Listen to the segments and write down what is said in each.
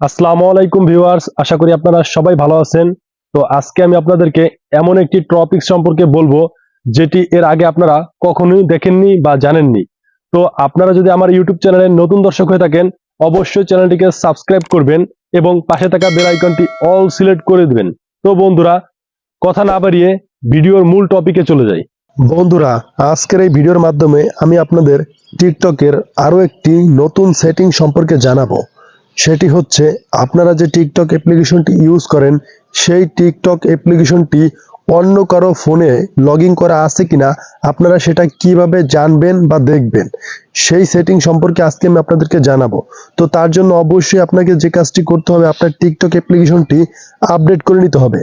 আসসালামু আলাইকুম ভিউয়ার্স, আশা করি আপনারা সবাই ভালো আছেন। তো আজকে আমি আপনাদেরকে এমন একটি টপিক সম্পর্কে বলব, যেটি এর আগে আপনারা কখনোই দেখেননি বা জানেননি। তো আপনারা যদি আমার ইউটিউব চ্যানেলের নতুন দর্শক হয়ে থাকেন, অবশ্যই চ্যানেলটিকে সাবস্ক্রাইব করবেন এবং পাশে থাকা বেল আইকনটি অল সিলেক্ট করে দিবেন। তো বন্ধুরা, কথা না বাড়িয়ে ভিডিওর মূল টপিকে চলে যাই। বন্ধুরা, আজকের এই ভিডিওর মাধ্যমে আমি আপনাদের টিকটকের আরও একটি নতুন সেটিং সম্পর্কে জানাব। সেটি হচ্ছে আপনারা যে টিকটক অ্যাপ্লিকেশনটি ইউজ করেন, সেই টিকটক অ্যাপ্লিকেশনটি অন্য কারও ফোনে লগ করা আছে কিনা, আপনারা সেটা কীভাবে জানবেন বা দেখবেন, সেই সেটিং সম্পর্কে আজকে আমি আপনাদেরকে জানাব। তো তার জন্য অবশ্যই আপনাকে যে কাজটি করতে হবে, আপনার টিকটক অ্যাপ্লিকেশনটি আপডেট করে নিতে হবে।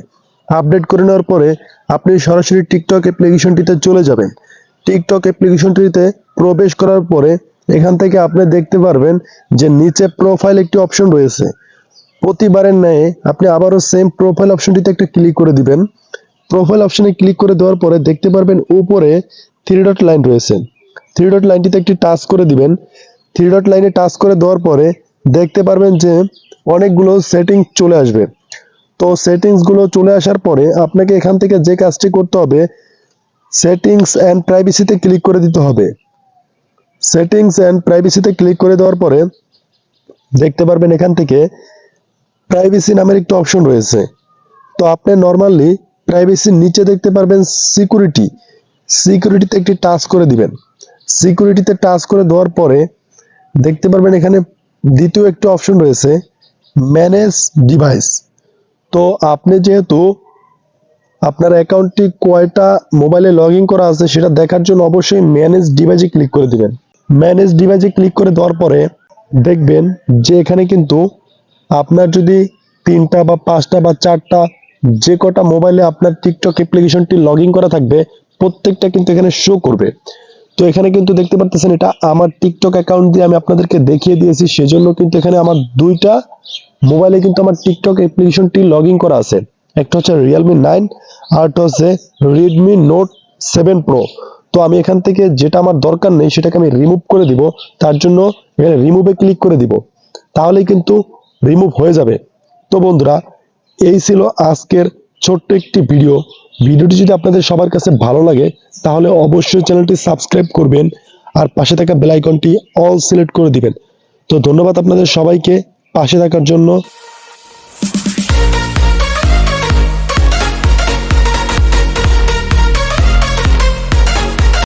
আপডেট করে নেওয়ার পরে আপনি সরাসরি টিকটক অ্যাপ্লিকেশনটিতে চলে যাবেন। টিকটক অ্যাপ্লিকেশনটিতে প্রবেশ করার পরে এখান থেকে আপনি দেখতে পারবেন যে নিচে প্রোফাইল একটি অপশন রয়েছে। প্রতিবারের ন্যায় আপনি আবারও সেম প্রোফাইল অপশনটিতে একটা ক্লিক করে দিবেন। প্রোফাইল অপশনে ক্লিক করে দেওয়ার পরে দেখতে পারবেন উপরে থ্রি ডট লাইন রয়েছে। থ্রি ডট লাইনটিতে একটি টাচ করে দিবেন। থ্রি ডট লাইনে টাচ করে দেওয়ার পরে দেখতে পারবেন যে অনেকগুলো সেটিং চলে আসবে। তো সেটিংসগুলো চলে আসার পরে আপনাকে এখান থেকে যে কাজটি করতে হবে সেটিংস অ্যান্ড প্রাইভেসিতে ক্লিক করে দিতে হবে। সেটিংস অ্যান্ড প্রাইভেসিতে ক্লিক করে দেওয়ার পরে দেখতে পারবেন এখান থেকে প্রাইভেসি নামের একটি অপশন রয়েছে। তো আপনি নর্মালি প্রাইভেসির নিচে দেখতে পারবেন সিকিউরিটি সিকিউরিটিতে একটি টাচ করে দিবেন। সিকিউরিটিতে টাচ করে দেওয়ার পরে দেখতে পারবেন এখানে দ্বিতীয় একটি অপশন রয়েছে ম্যানেজ ডিভাইস তো আপনি যেহেতু আপনার অ্যাকাউন্টটি কয়টা মোবাইলে লগ করা আছে সেটা দেখার জন্য অবশ্যই ম্যানেজ ডিভাইসে ক্লিক করে দিবেন। ম্যানেজ ডিভাইসে ক্লিক করে দেওয়ার পরে দেখবেন যে এখানে কিন্তু আপনার যদি তিনটা বা পাঁচটা বা চারটা যে কটা মোবাইলে আপনার টিকটক অ্যাপ্লিকেশনটি লগ করা থাকবে, প্রত্যেকটা কিন্তু এখানে শো করবে। তো এখানে কিন্তু দেখতে পাচ্ছেন এটা আমার টিকটক অ্যাকাউন্ট দিয়ে আমি আপনাদেরকে দেখিয়ে দিয়েছি, সেজন্য কিন্তু এখানে আমার দুইটা মোবাইলে কিন্তু আমার টিকটক অ্যাপ্লিকেশনটি লগ করা আছে। একটা হচ্ছে রিয়েলমি নাইন আর একটা হচ্ছে রেডমি নোট সেভেন প্রো তো আমি এখান থেকে যেটা আমার দরকার নেই সেটাকে আমি রিমুভ করে দিব, তার জন্য এখানে রিমুভে ক্লিক করে দিব। তাহলেই কিন্তু রিমুভ হয়ে যাবে। তো বন্ধুরা, এই ছিল আজকের ছোট্ট একটি ভিডিও ভিডিওটি যদি আপনাদের সবার কাছে ভালো লাগে, তাহলে অবশ্যই চ্যানেলটি সাবস্ক্রাইব করবেন আর পাশে থাকা বেলাইকনটি অল সিলেক্ট করে দিবেন। তো ধন্যবাদ আপনাদের সবাইকে পাশে থাকার জন্য।